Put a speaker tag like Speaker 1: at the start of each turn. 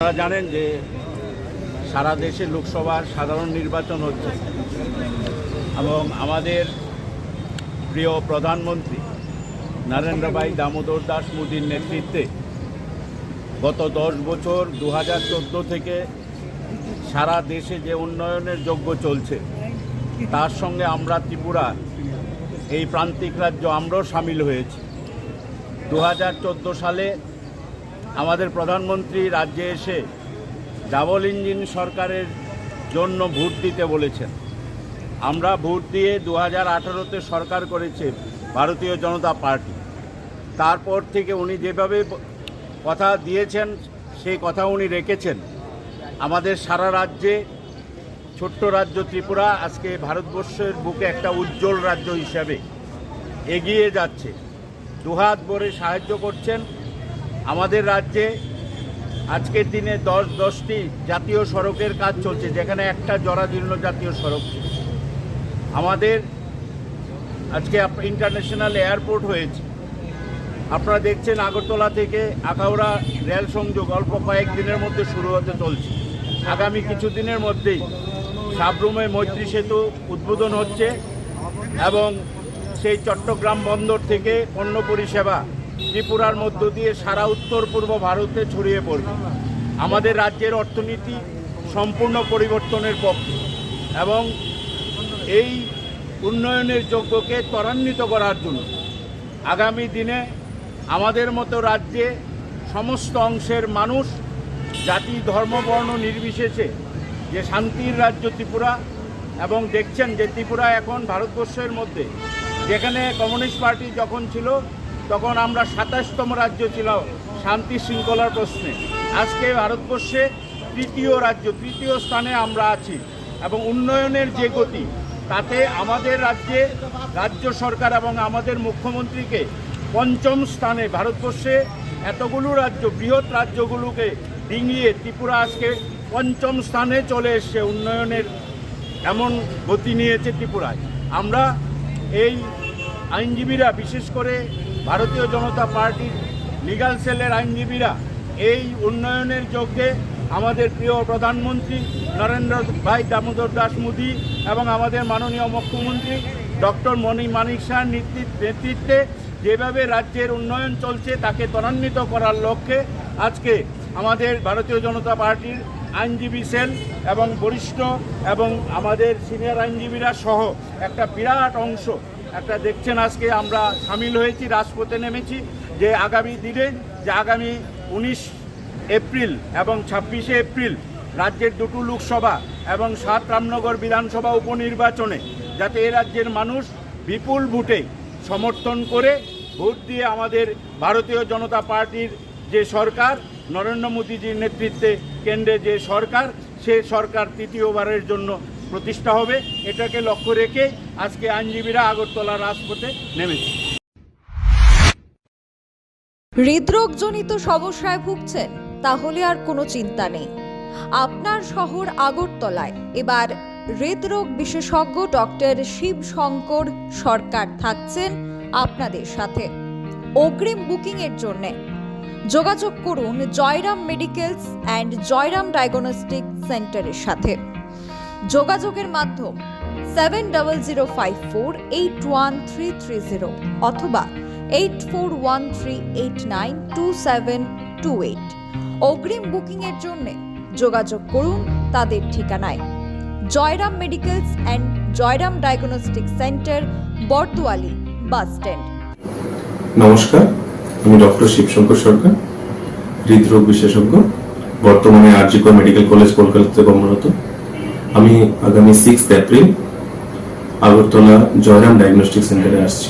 Speaker 1: আপনারা জানেন যে সারা দেশে লোকসভার সাধারণ নির্বাচন হচ্ছে। এবং আমাদের প্রিয় প্রধানমন্ত্রী নরেন্দ্রভাই দামোদর দাস মোদীর নেতৃত্বে গত দশ বছর দু হাজার চোদ্দ থেকে সারা দেশে যে উন্নয়নের যজ্ঞ চলছে, তার সঙ্গে আমরা ত্রিপুরা, এই প্রান্তিক রাজ্য আমরাও সামিল হয়েছি। দু হাজার চোদ্দ সালে আমাদের প্রধানমন্ত্রী রাজ্যে এসে ডাবল ইঞ্জিন সরকারের জন্য ভোট দিতে বলেছেন। আমরা ভোট দিয়ে দু হাজার আঠারোতে সরকার করেছে ভারতীয় জনতা পার্টি। তারপর থেকে উনি যেভাবে কথা দিয়েছেন, সেই কথা উনি রেখেছেন। আমাদের সারা রাজ্যে ছোট্ট রাজ্য ত্রিপুরা আজকে ভারতবর্ষের বুকে একটা উজ্জ্বল রাজ্য হিসাবে এগিয়ে যাচ্ছে। দুহাত ভরে সাহায্য করছেন। আমাদের রাজ্যে আজকের দিনে দশ, দশটি জাতীয় সড়কের কাজ চলছে, যেখানে একটা জরাজীর্ণ জাতীয় সড়ক আমাদের আজকে ইন্টারন্যাশনাল এয়ারপোর্ট হয়েছে। আপনারা দেখছেন আগরতলা থেকে আখাউড়া রেল সংযোগ অল্প কয়েকদিনের মধ্যে শুরু হতে চলছে। আগামী কিছুদিনের মধ্যেই সাবরুমে মৈত্রী সেতু উদ্বোধন হচ্ছে এবং সেই চট্টগ্রাম বন্দর থেকে পণ্য পরিষেবা ত্রিপুরার মধ্য দিয়ে সারা উত্তর পূর্ব ভারতে ছড়িয়ে পড়বে। আমাদের রাজ্যের অর্থনীতি সম্পূর্ণ পরিবর্তনের পক্ষে এবং এই উন্নয়নের যোগ্যকে ত্বরান্বিত করার জন্য আগামী দিনে আমাদের মতো রাজ্যে সমস্ত অংশের মানুষ জাতি ধর্মবর্ণ নির্বিশেষে যে শান্তির রাজ্য ত্রিপুরা এবং দেখছেন যে ত্রিপুরা এখন ভারতবর্ষের মধ্যে যেখানে কমিউনিস্ট পার্টি যখন ছিল তখন আমরা সাতাশতম রাজ্য ছিলাম, শান্তি শৃঙ্খলার প্রশ্নে। আজকে ভারতবর্ষে তৃতীয় রাজ্য, তৃতীয় স্থানে আমরা আছি এবং উন্নয়নের যে গতি, তাতে আমাদের রাজ্যে, রাজ্য সরকার এবং আমাদের মুখ্যমন্ত্রীকে পঞ্চম স্থানে ভারতবর্ষে এতগুলো রাজ্য, বৃহৎ রাজ্যগুলোকে ডিঙিয়ে ত্রিপুরা আজকে পঞ্চম স্থানে চলে এসছে উন্নয়নের এমন গতি নিয়েছে ত্রিপুরায়। আমরা এই আইনজীবীরা, বিশেষ করে ভারতীয় জনতা পার্টির লিগাল সেলের আইনজীবীরা এই উন্নয়নের যজ্ঞে আমাদের প্রিয় প্রধানমন্ত্রী নরেন্দ্র ভাই দামোদর দাস মোদী এবং আমাদের মাননীয় মুখ্যমন্ত্রী ডক্টর মণি মানিক শাহ নেতৃত্ব- যেভাবে রাজ্যের উন্নয়ন চলছে তাকে ত্বরান্বিত করার লক্ষ্যে আজকে আমাদের ভারতীয় জনতা পার্টির আইনজীবী সেল এবং বরিষ্ঠ এবং আমাদের সিনিয়র আইনজীবীরা সহ একটা বিরাট অংশ একটা দেখছেন আজকে আমরা সামিল হয়েছি, রাজপথে নেমেছি, যে আগামী দিনে, যে আগামী উনিশ এপ্রিল এবং ছাব্বিশে এপ্রিল রাজ্যের দুটো লোকসভা এবং সাত রামনগর বিধানসভা উপনির্বাচনে যাতে এ রাজ্যের মানুষ বিপুল ভোটে সমর্থন করে, ভোট দিয়ে আমাদের ভারতীয় জনতা পার্টির যে সরকার, নরেন্দ্র মোদীজির নেতৃত্বে কেন্দ্রে যে সরকার, সে সরকার তৃতীয়বারের জন্য প্রতিষ্ঠা হবে, এটাকে লক্ষ্য রেখে আজকে আইনজীবীরা আগরতলা রাজপথে নেমেছে।
Speaker 2: হৃদরোগজনিত সমস্যায় ভুগছেন তাহলে আর কোনো চিন্তা নেই। আপনার শহর আগরতলায়, এবার হৃদরোগ বিশেষজ্ঞ ডক্টর শিব শঙ্কর সরকার থাকছেন আপনাদের সাথে। অগ্রিম বুকিং এর জন্য যোগাযোগ করুন Jairam medicals and Jairam diagnostic সেন্টারের সাথে। যোগাযোগের মাধ্যম seven double zero five four eight one three three zero অথবা eight four one three eight nine two seven two eight অগ্রিম বুকিংয়ের জন্য যোগাযোগ করুন তাদের ঠিকানায়। Jairam medicals and Jairam diagnostic centre Bordowali bus stand.
Speaker 3: নমস্কার, আমি ডক্টর শিবশঙ্কর সরকার, হৃদরোগ বিশেষজ্ঞ, বর্তমানে আরজিকর মেডিকেল কলেজ, কলকাতাতে কর্মরত। আমি আগামী six April Agartala Jairam diagnostic সেন্টারে আসছি।